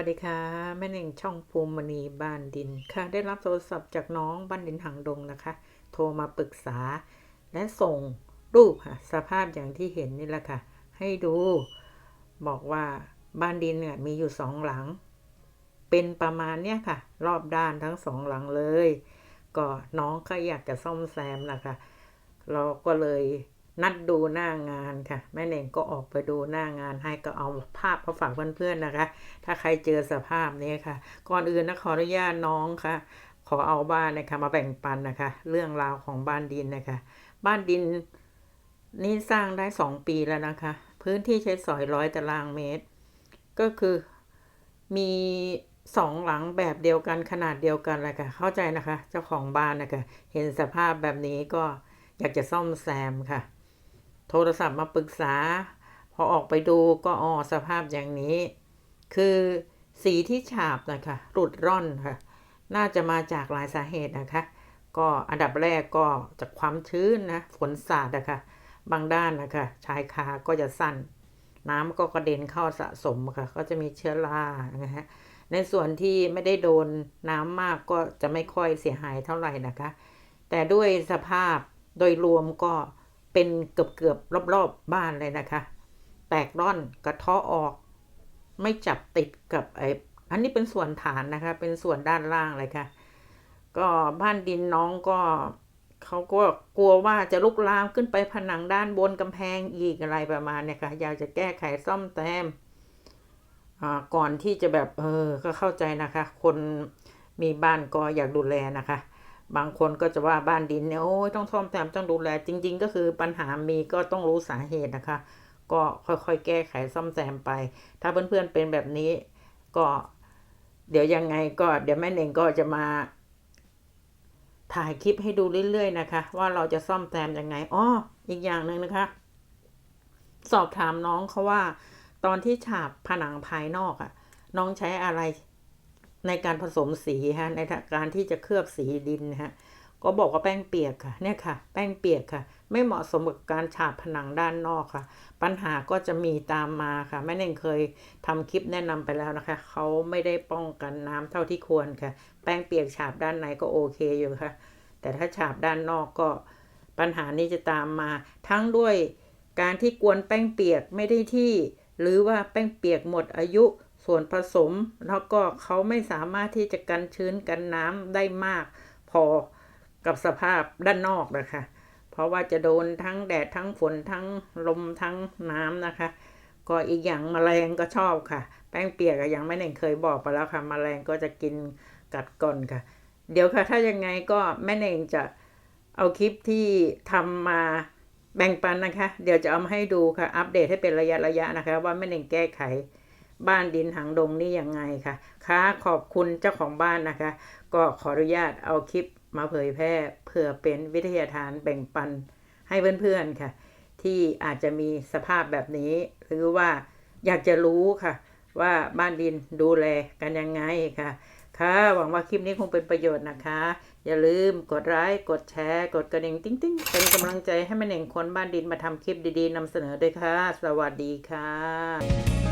วัสดีค่ะแม่เน่งช่องภูมิมณีบ้านดินค่ะ ได้รับโทรศัพท์จากน้องบ้านดินหางดงนะคะ โทรมาปรึกษา และส่งรูปค่ะ สภาพอย่างที่เห็นนี่แหละค่ะ ให้ดูบอกว่าบ้านดินเนี่ยมีอยู่สองหลัง เป็นประมาณเนี้ยค่ะ รอบด้านทั้งสองหลังเลย ก็น้องก็อยากจะซ่อมแซมนะคะ เราก็เลย นัดดูหน้างานค่ะแม่เน่งก็ออกไปดูหน้างานให้ก็เอาภาพมาฝากเพื่อนๆนะคะ ถ้าใครเจอสภาพนี้ค่ะ ก่อนอื่นนะขออนุญาตน้องค่ะ ขอเอาบ้านนะคะมาแบ่งปันนะคะ เรื่องราวของบ้านดินนะคะ บ้านดินนี่สร้างได้สองปีแล้วนะคะ พื้นที่ใช้สอยร้อยตารางเมตร ก็คือมีสองหลังแบบเดียวกันขนาดเดียวกันเลยค่ะ เข้าใจนะคะ เจ้าของบ้านนะคะ เห็นสภาพแบบนี้ก็อยากจะซ่อมแซมค่ะ โทรศัพท์มาปรึกษา พอออกไปดูก็อ๋อสภาพอย่างนี้ คือสีที่ฉาบนะคะ หลุดร่อนค่ะ น่าจะมาจากหลายสาเหตุนะคะ ก็อันดับแรกก็จากความชื้นนะฝนสาดนะคะ บางด้านนะคะชายคาก็จะสั้น น้ำก็กระเด็นเข้าสะสมค่ะ ก็จะมีเชื้อรานะฮะในส่วนที่ไม่ได้โดนน้ำมากก็จะไม่ค่อยเสียหายเท่าไหร่นะคะ แต่ด้วยสภาพโดยรวมก็ เป็นเกือบเกือบรอบๆบ้านเลยนะคะ แตกร่อนกระเทาะออก ไม่จับติดกับไอ้อันนี้เป็นส่วนฐานนะคะ เป็นส่วนด้านล่างเลยค่ะ ก็บ้านดินน้องก็เขาก็กลัวว่าจะลุกลามขึ้นไปผนังด้านบนกำแพงอีกอะไรประมาณเนี่ยค่ะ อยากจะแก้ไขซ่อมแซมก่อนที่จะแบบเออก็เข้าใจนะคะ คนมีบ้านก็อยากดูแลนะคะ บางคนก็จะว่าบ้านดินเนี่ยโอ้ยต้องซ่อมแซมต้องดูแลจริง ๆ ก็คือปัญหามีก็ต้องรู้สาเหตุนะคะ ก็ค่อยๆ แก้ไขซ่อมแซมไป ถ้าเพื่อนๆเป็นแบบนี้ก็เดี๋ยวยังไงก็เดี๋ยวแม่เน่งก็จะมาถ่ายคลิปให้ดูเรื่อยๆนะคะ ว่าเราจะซ่อมแซมยังไงอ้ออีกอย่างหนึ่งนะคะ สอบถามน้องเขาว่า ตอนที่ฉาบผนังภายนอกอะ่ะ น้องใช้อะไร ในการผสมสีฮะในการที่จะเคลือบสีดินฮะก็บอกว่าแป้งเปียกค่ะเนี่ยค่ะ แป้งเปียกค่ะ ไม่เหมาะสมกับการฉาบผนังด้านนอกค่ะ ปัญหาก็จะมีตามมาค่ะแม่เน่งเคยทำคลิปแนะนำไปแล้วนะคะเขาไม่ได้ป้องกันน้ำเท่าที่ควรค่ะ แป้งเปียกฉาบด้านในก็โอเคอยู่ค่ะ แต่ถ้าฉาบด้านนอกก็ปัญหานี้จะตามมา ทั้งด้วยการที่กวนแป้งเปียกไม่ได้ที่ หรือว่าแป้งเปียกหมดอายุ ส่วนผสมแล้วก็เขาไม่สามารถที่จะกันชื้นกันน้ำได้มาก พอกับสภาพด้านนอกนะคะ เพราะว่าจะโดนทั้งแดดทั้งฝนทั้งลมทั้งน้ำนะคะ ก็อีกอย่างแมลงก็ชอบค่ะ แป้งเปียกอะยังไม่เน่งเคยบอกไปแล้วค่ะแมลงก็จะกินกัดก่อนค่ะ เดี๋ยวค่ะ ถ้ายังไงก็แม่เน่งจะเอาคลิปที่ทำมาแบ่งปันนะคะ เดี๋ยวจะเอามาให้ดูค่ะ อัปเดตให้เป็นระยะระยะนะคะ ว่าแม่เน่งแก้ไข บ้านดินหางดงนี่ยังไงคะค่ะขอบคุณเจ้าของบ้านนะคะ ก็ขออนุญาตเอาคลิปมาเผยแพร่เพื่อเป็นวิทยาทานแบ่งปันให้เพื่อนๆค่ะ ที่อาจจะมีสภาพแบบนี้ หรือว่าอยากจะรู้ค่ะ ว่าบ้านดินดูแลกันยังไงค่ะค่ะหวังว่าคลิปนี้คงเป็นประโยชน์นะคะ อย่าลืมกดไลค์กดแชร์ กดกระดิ่งติ๊งติ๊งเป็นกำลังใจให้แม่เน่งคนบ้านดินมาทำคลิปดีๆนำเสนอด้วยค่ะ สวัสดีค่ะ